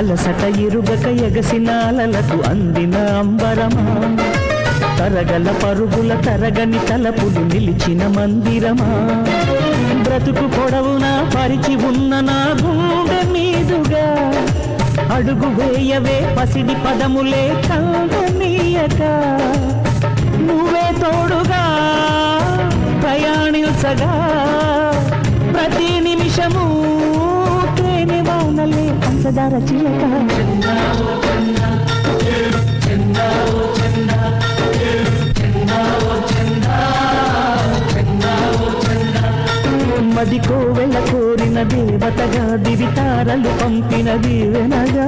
అలసట ఇరుగక ఎగసినాలలకు అందిన అంబరమా. తరగల పరుగుల తరగని తలపులు నిలిచిన మందిరమా. బ్రతుకు పొడవున పరిచి ఉన్న నా గుండె మీదుగా. అడుగు వేయవే పసిడి పదములే కందనీయక. నువ్వే తోడుగా ప్రయాణించగా. ప్రతి నిమిషము వానలే పంచదార చిలక మదికో వెళ్ళ కోరిన దేవతగా దివితారలు పంపిన దీవెనగా